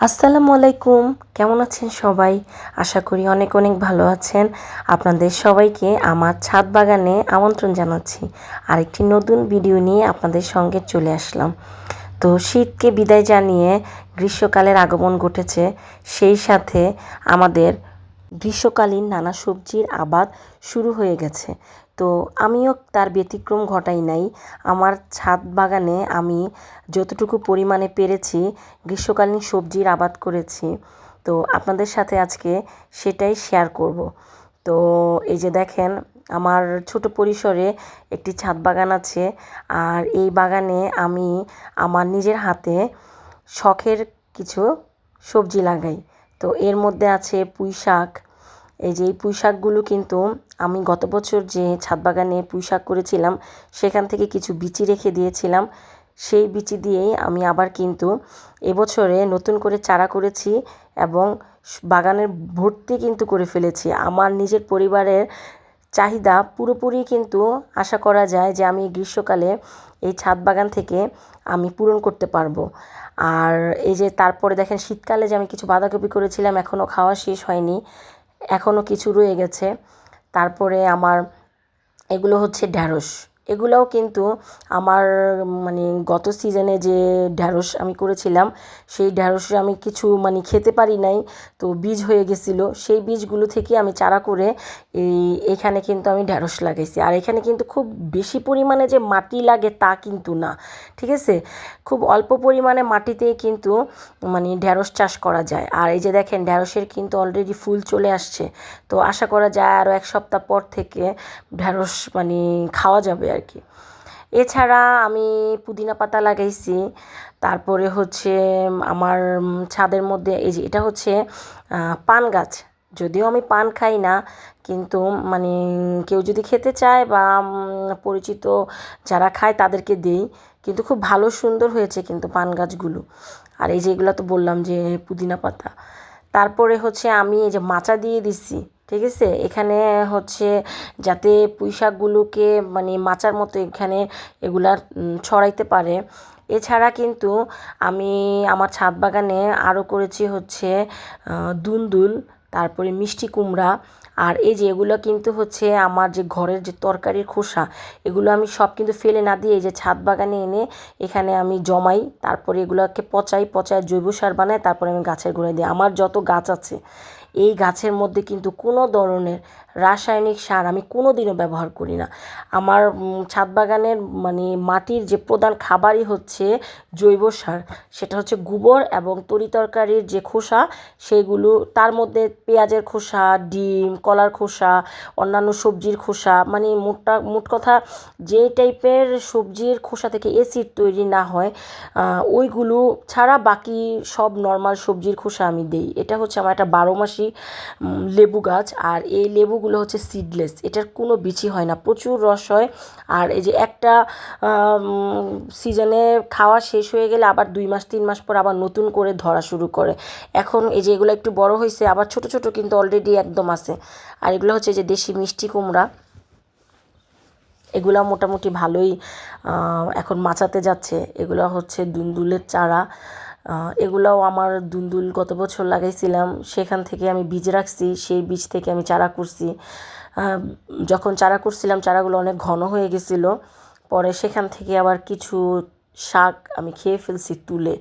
আসসালামু আলাইকুম। কেমন আছেন সবাই? আশা করি অনেক অনেক ভালো আছেন। আপনাদের সবাইকে আমার ছাদ বাগানে আমন্ত্রণ জানাচ্ছি। আরেকটি নতুন ভিডিও নিয়ে আপনাদের সঙ্গে চলে আসলাম। তো শীতকে বিদায় জানিয়ে গ্রীষ্মকালের আগমন ঘটেছে। সেই সাথে আমাদের গ্রীষ্মকালীন নানা সবজির আবাদ শুরু হয়ে গেছে। তো আমিও তার ব্যতিক্রম ঘটাই নাই। আমার ছাদ বাগানে আমি যতটুকু পরিমাণে পেরেছি গ্রীষ্মকালীন সবজির আবাদ করেছি। তো আপনাদের সাথে আজকে সেটাই শেয়ার করব। তো এই যে দেখেন, আমার ছোট পরিসরে একটি ছাদ বাগান আছে। আর এই বাগানে আমি আমার নিজের হাতে শখের কিছু সবজি লাগাই। তো এর মধ্যে আছে পুঁই শাক। এই যে এই পুঁই শাকগুলো কিন্তু আমি গত বছর যে ছাদ বাগানে পুঁই শাক করেছিলাম, সেখান থেকে কিছু বিচি রেখে দিয়েছিলাম। সেই বিচি দিয়েই আমি আবার কিন্তু এবছরে নতুন করে চারা করেছি এবং বাগানের ভর্তি কিন্তু করে ফেলেছি। আমার নিজের পরিবারের চাহিদা পুরোপুরি কিন্তু আশা করা যায় যে আমি গ্রীষ্মকালে এই ছাদ বাগান থেকে আমি পূরণ করতে পারব। আর এই যে তারপরে দেখেন শীতকালে যে আমি কিছু বাঁধাকপি করেছিলাম এখনও খাওয়া শেষ হয়নি এখনও কিছু রয়ে গেছে। তারপরে আমার এগুলো হচ্ছে ঢ্যাঁড়স। এগুলোও কিন্তু আমার মানে গত সিজনে যে ঢ্যাঁড়স আমি করেছিলাম, সেই ঢ্যাঁড়সে আমি কিছু মানে খেতে পারি নাই, তো বীজ হয়ে গেছিল। সেই বীজগুলো থেকে আমি চারা করে এই, এখানে কিন্তু আমি ঢ্যাঁড়স লাগাইছি। আর এখানে কিন্তু খুব বেশি পরিমাণে যে মাটি লাগে তা কিন্তু না, ঠিক আছে? খুব অল্প পরিমাণে মাটিতেই কিন্তু মানে ঢ্যাঁড়স চাষ করা যায়। আর এই যে দেখেন, ঢ্যাঁড়সের কিন্তু অলরেডি ফুল চলে আসছে। তো আশা করা যায় আরও এক সপ্তাহ পর থেকে ঢ্যাঁড়স মানে খাওয়া যাবে আর কি এছাড়া আমি পুদিনা পাতা লাগাইছি, তারপরে হচ্ছে আমার ছাদের মধ্যে, এই যে এটা হচ্ছে পান গাছ। যদিও আমি পান খাই না, কিন্তু মানে কেউ যদি খেতে চায় বা পরিচিত যারা খায় তাদেরকে দিই, কিন্তু খুব ভালো সুন্দর হয়েছে কিন্তু পান গাছগুলো। আর এই যে এগুলো তো বললাম যে পুদিনা পাতা। তারপরে হচ্ছে আমি এই যে মাচা দিয়ে দিছি ঠিক আছে? এখানে হচ্ছে যাতে পুঁই শাকগুলোকে মানে মাচার মতো এখানে এগুলা ছড়াইতে পারে। এছাড়া কিন্তু আমি আমার ছাদ বাগানে আরও করেছি হচ্ছে দুন্দুল, তারপরে মিষ্টি কুমড়া, আর এই যে এগুলো কিন্তু হচ্ছে আমার যে ঘরের যে তরকারির খোসা, এগুলো আমি সব কিন্তু ফেলে না দিয়ে এই যে ছাদ বাগানে এনে এখানে আমি জমাই, তারপরে এগুলোকে পচাই পচাই জৈব সার বানাই, তারপরে আমি গাছের গোড়ায় দিই। আমার যত গাছ আছে এই গাছের মধ্যে কিন্তু কোনো ধরনের রাসায়নিক সার আমি কোনো দিনও ব্যবহার করি না। আমার ছাদ বাগানের মানে মাটির যে প্রধান খাবারই হচ্ছে জৈব সার, সেটা হচ্ছে গোবর এবং তরি তরকারির যে খোসা, সেগুলো, তার মধ্যে পেঁয়াজের খোসা, ডিম, কলার খোসা, অন্যান্য সবজির খোসা মানে মোটটা, মোট কথা যে টাইপের সবজির খোসা থেকে এসিড তৈরি না হয় ওইগুলো ছাড়া বাকি সব নর্মাল সবজির খোসা আমি দিই। এটা হচ্ছে আমার একটা বারো মাসি লেবু গাছ আর এই লেবুগুলো হচ্ছে সিডলেস এটার কোনো বিচি হয় না, প্রচুর রস হয়। আর এই যে একটা সিজনে খাওয়া শেষ হয়ে গেলে আবার দুই মাস, তিন মাস পর আবার নতুন করে ধরা শুরু করে। এখন এই যে এগুলো একটু বড় হয়েছে, আবার ছোট ছোট কিন্তু অলরেডি একদম আছে। আর এগুলো হচ্ছে যে দেশি মিষ্টি কুমড়া। এগুলো মোটামুটি ভালোই এখন মাচাতে যাচ্ছে। এগুলো হচ্ছে দুন্দুলের চারা। এগুলোও আমার দুন্দুল গত বছর লাগাইছিলাম। সেখান থেকে আমি বীজ রাখছি, সেই বীজ থেকে আমি চারা করছি যখন চারা করছিলাম চারাগুলো অনেক ঘন হয়ে গেছিল। পরে সেখান থেকে আবার কিছু শাক আমি খেয়ে ফেলছি তুলে।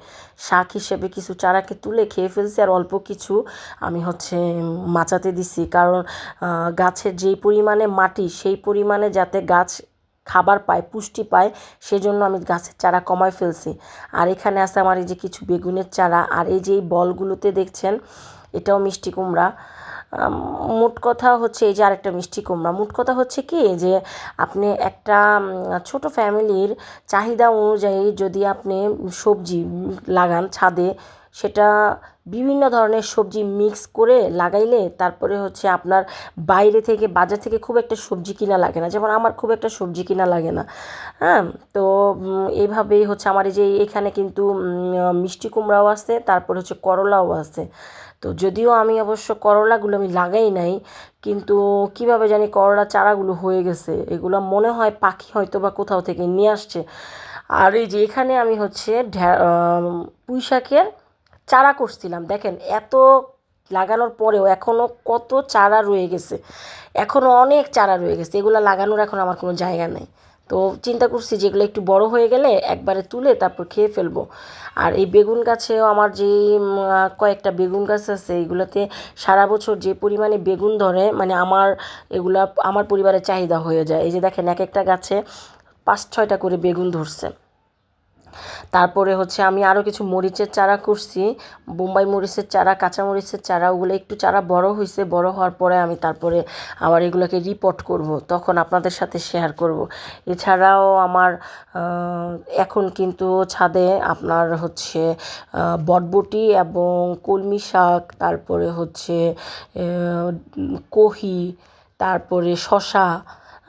শাক হিসেবে কিছু চারাকে তুলে খেয়ে ফেলছি আর অল্প কিছু আমি হচ্ছে মাচাতে দিছি। কারণ গাছের যেই পরিমাণে মাটি, সেই পরিমাণে যাতে গাছ খাবার পায়, পুষ্টি পায়, সেজন্য আমি গাছের চারা কমায় ফেলছি। আর এখানে আছে আমার এই যে কিছু বেগুনের চারা, আর এই যে এই বলগুলোতে দেখছেন, এটাও মিষ্টি কুমড়া। মোট কথা হচ্ছে এই যে আরেকটা মিষ্টি কুমড়া। মোট কথা হচ্ছে কি যে আপনি একটা ছোট ফ্যামিলির চাহিদা অনুযায়ী যদি আপনি সবজি লাগান ছাদে সেটা বিভিন্ন ধরনের সবজি মিক্স করে লাগাইলে তারপরে হচ্ছে আপনার বাইরে থেকে, বাজার থেকে খুব একটা সবজি কিনা লাগে না। যেমন আমার খুব একটা সবজি কিনা লাগে না। হ্যাঁ? তো এইভাবেই হচ্ছে আমার এই যে এখানে কিন্তু মিষ্টি কুমড়াও আছে, তারপরে হচ্ছে করলাও আছে। তো যদিও আমি অবশ্য করলাগুলো আমি লাগাই নাই, কিন্তু কীভাবে জানি করলা চারাগুলো হয়ে গেছে। এগুলো মনে হয় পাখি হয়তো বা কোথাও থেকে নিয়ে আসছে। আর এই যে এখানে আমি হচ্ছে পুঁই শাকের চারা করছিলাম। দেখেন, এত লাগানোর পরেও এখনও কত চারা রয়ে গেছে। এখনও অনেক চারা রয়ে গেছে। এগুলো লাগানোর এখন আমার কোনো জায়গা নেই। তো চিন্তা করছি যেগুলো একটু বড় হয়ে গেলে একবারে তুলে তারপর খেয়ে ফেলব। আর এই বেগুন গাছেও আমার যে কয়েকটা বেগুন গাছ আছে, এগুলোতে সারা বছর যে পরিমাণে বেগুন ধরে মানে আমার এগুলা, আমার পরিবারের চাহিদা হয়ে যায়। এই যে দেখেন, এক একটা গাছে পাঁচ ছয়টা করে বেগুন ধরছে। তারপরে হচ্ছে আমি আরও কিছু মরিচের চারা করছি, বোম্বাই মরিচের চারা, কাঁচা মরিচের চারা, ওগুলো একটু চারা বড় হয়েছে বড় হওয়ার পরে আমি তারপরে আবার এগুলোকে রিপোর্ট করব, তখন আপনাদের সাথে শেয়ার করব। এছাড়াও আমার এখন কিন্তু ছাদে আপনার হচ্ছে বটবটি এবং কলমি শাক, তারপরে হচ্ছে কহি, তারপরে শশা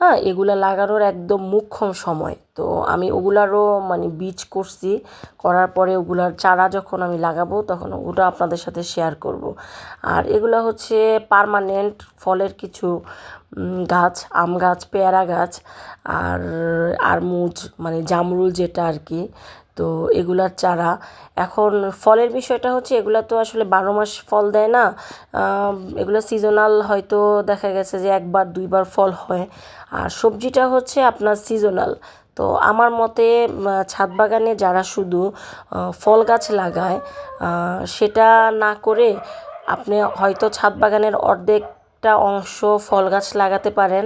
হ্যাঁ এগুলা লাগানোর একদম মুখ্যম সময়। তো আমি ওগুলারও মানে বীজ করছি, করার পরে ওগুলার চারা যখন আমি লাগাবো তখন ওগুলো আপনাদের সাথে শেয়ার করব। আর এগুলো হচ্ছে পারমানেন্ট ফলের কিছু গাছ, আম গাছ, পেয়ারা গাছ, আর আরমুজ মানে জামরুল যেটা আর কি তো এগুলার চারা। এখন ফলের বিষয়টা হচ্ছে, এগুলা তো আসলে বারো মাস ফল দেয় না। এগুলো সিজনাল হয়তো দেখা গেছে যে একবার, দুইবার ফল হয়। আর সবজিটা হচ্ছে আপনার সিজনাল তো আমার মতে ছাদ বাগানে যারা শুধু ফল গাছ লাগায় সেটা না করে আপনি হয়তো ছাদ বাগানের অর্ধেকটা অংশ ফল গাছ লাগাতে পারেন,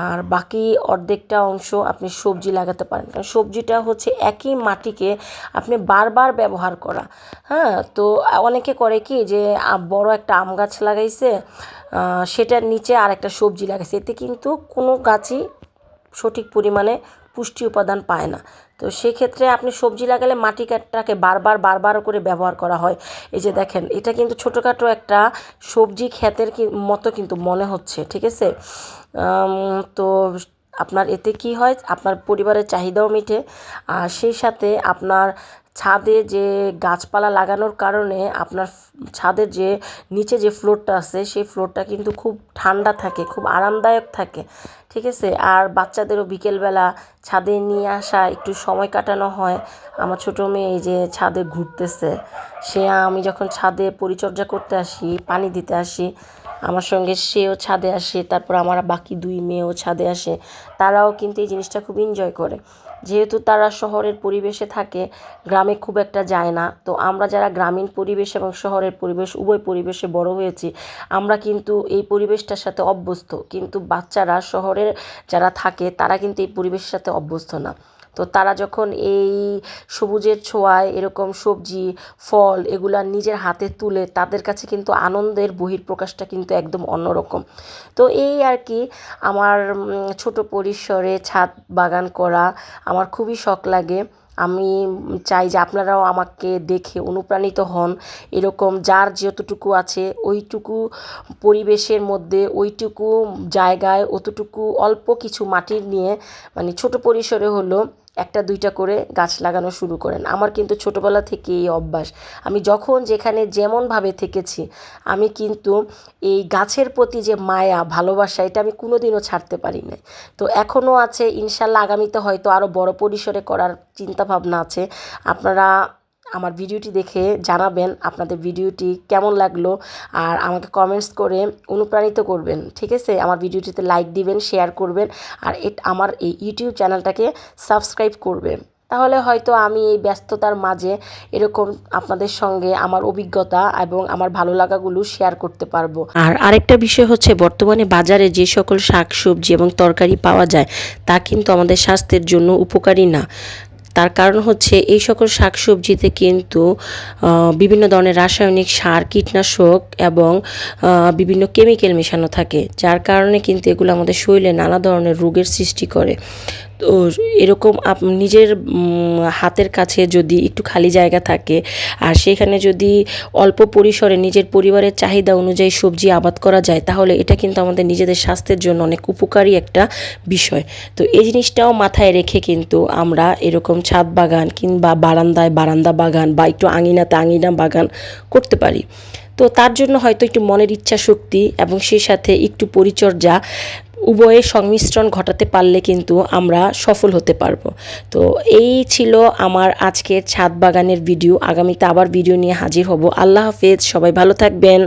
আর বাকি অর্ধেকটা অংশ আপনি সবজি লাগাতে পারেন। কারণ সবজিটা হচ্ছে একই মাটিকে আপনি বারবার ব্যবহার করা। হ্যাঁ তো অনেকে করে কি যে বড় একটা আম গাছ লাগাইছে সেটার নিচে আর একটা সবজি লাগাইছে। এতে কিন্তু কোনো গাছই সঠিক পরিমাণে পুষ্টি উপাদান পায় না। তো সেক্ষেত্রে আপনি সবজি লাগালে মাটি কাটটাকে বারবার বারবার করে ব্যবহার করা হয়। এই যে দেখেন, এটা কিন্তু ছোটোখাটো একটা সবজি ক্ষেতের মতো কিন্তু মনে হচ্ছে, ঠিক আছে? তো আপনার এতে কি হয়? আপনার পরিবারের চাহিদাও মিটে। আর সেই সাথে আপনার ছাদে যে গাছপালা লাগানোর কারণে আপনার ছাদের যে নিচে যে ফ্লোরটা আছে, সেই ফ্লোরটা কিন্তু খুব ঠান্ডা থাকে, খুব আরামদায়ক থাকে, ঠিক আছে? আর বাচ্চাদেরও বিকেলবেলা ছাদে নিয়ে আসা একটু সময় কাটানো হয়। আমার ছোটো মেয়ে এই যে ছাদে ঘুরতেছে, সে আমি যখন ছাদে পরিচর্যা করতে আসি, পানি দিতে আসি, আমার সঙ্গে সেও ছাদে আসে, তারপর আমার বাকি দুই মেয়েও ছাদে আসে, তারাও কিন্তু এই জিনিসটা খুব এনজয় করে। যেহেতু তারা শহরের পরিবেশে থাকে, গ্রামে খুব একটা যায় না। তো আমরা যারা গ্রামীণ পরিবেশ এবং শহরের পরিবেশ, উভয় পরিবেশে বড় হয়েছি, আমরা কিন্তু এই পরিবেশটার সাথে অভ্যস্ত। কিন্তু বাচ্চারা শহরের যারা থাকে, তারা কিন্তু এই পরিবেশের সাথে অভ্যস্ত না। তো তারা যখন এই সবুজের ছোঁয়ায় এরকম সবজি, ফল এগুলা নিজের হাতে তুলে তাদের কাছে কিন্তু আনন্দের বহিঃপ্রকাশটা কিন্তু একদম অন্যরকম। তো এই আর কি, আমার ছোট পরিসরে ছাদ বাগান করা আমার খুবই শখ লাগে। আমি চাই যে আপনারাও আমাকে দেখে অনুপ্রাণিত হন। এরকম যার যতটুকু আছে ওইটুকু পরিবেশের মধ্যে, ওইটুকু জায়গায় অতটুকু অল্প কিছু মাটির নিয়ে মানে ছোট পরিসরে হলো একটা, দুইটা করে গাছ লাগানো শুরু করেন। আমার কিন্তু ছোটোবেলা থেকে এই অভ্যাস। আমি যখন যেখানে যেমনভাবে থেকেছি, আমি কিন্তু এই গাছের প্রতি যে মায়া, ভালোবাসা, এটা আমি কোনোদিনও ছাড়তে পারি না তো এখনও আছে, ইনশাল্লাহ আগামীতে হয়তো আরও বড় পরিসরে করার চিন্তাভাবনা আছে। আপনারা আমার ভিডিওটি দেখে জানাবেন আপনাদের ভিডিওটি কেমন লাগল আর আমাকে কমেন্টস করে অনুপ্রাণিত করবেন, ঠিক আছে? আমার ভিডিওটিতে লাইক দিবেন শেয়ার করবেন আর আমার এই ইউটিউব চ্যানেলটাকে সাবস্ক্রাইব করবেন। তাহলে হয়তো আমি এই ব্যস্ততার মাঝে এরকম আপনাদের সঙ্গে আমার অভিজ্ঞতা এবং আমার ভালো লাগাগুলো শেয়ার করতে পারব। আর আরেকটা বিষয় হচ্ছে বর্তমানে বাজারে যে সকল শাকসবজি এবং তরকারি পাওয়া যায়, তা কিন্তু আমাদের স্বাস্থ্যের জন্য উপকারী না। তার কারণ হচ্ছে এই সকল শাকসবজিতে কিন্তু বিভিন্ন ধরনের রাসায়নিক সার, কীটনাশক এবং বিভিন্ন কেমিক্যাল মেশানো থাকে, যার কারণে কিন্তু এগুলো আমাদের শরীরে নানা ধরনের রোগের সৃষ্টি করে। তো এরকম আপ, নিজের হাতের কাছে যদি একটু খালি জায়গা থাকে, আর সেখানে যদি অল্প পরিসরে নিজের পরিবারের চাহিদা অনুযায়ী সবজি আবাদ করা যায়, তাহলে এটা কিন্তু আমাদের নিজেদের স্বাস্থ্যের জন্য অনেক উপকারী একটা বিষয়। তো এই জিনিসটাও মাথায় রেখে কিন্তু আমরা এরকম ছাদ বাগান কিংবা বারান্দায় বারান্দা বাগান বা একটু আঙিনাতে আঙিনা বাগান করতে পারি। তো তার জন্য হয়তো একটু মনের ইচ্ছা শক্তি এবং সেই সাথে একটু পরিচর্যা উভয়ের সংমিশ্রণ ঘটাতে পারলে কিন্তু আমরা সফল হতে পারব। তো এই ছিল আমার আজকের ছাদ বাগানের ভিডিও। আগামীতে আবার ভিডিও নিয়ে হাজির হব। আল্লাহ হাফেজ। সবাই ভালো থাকবেন।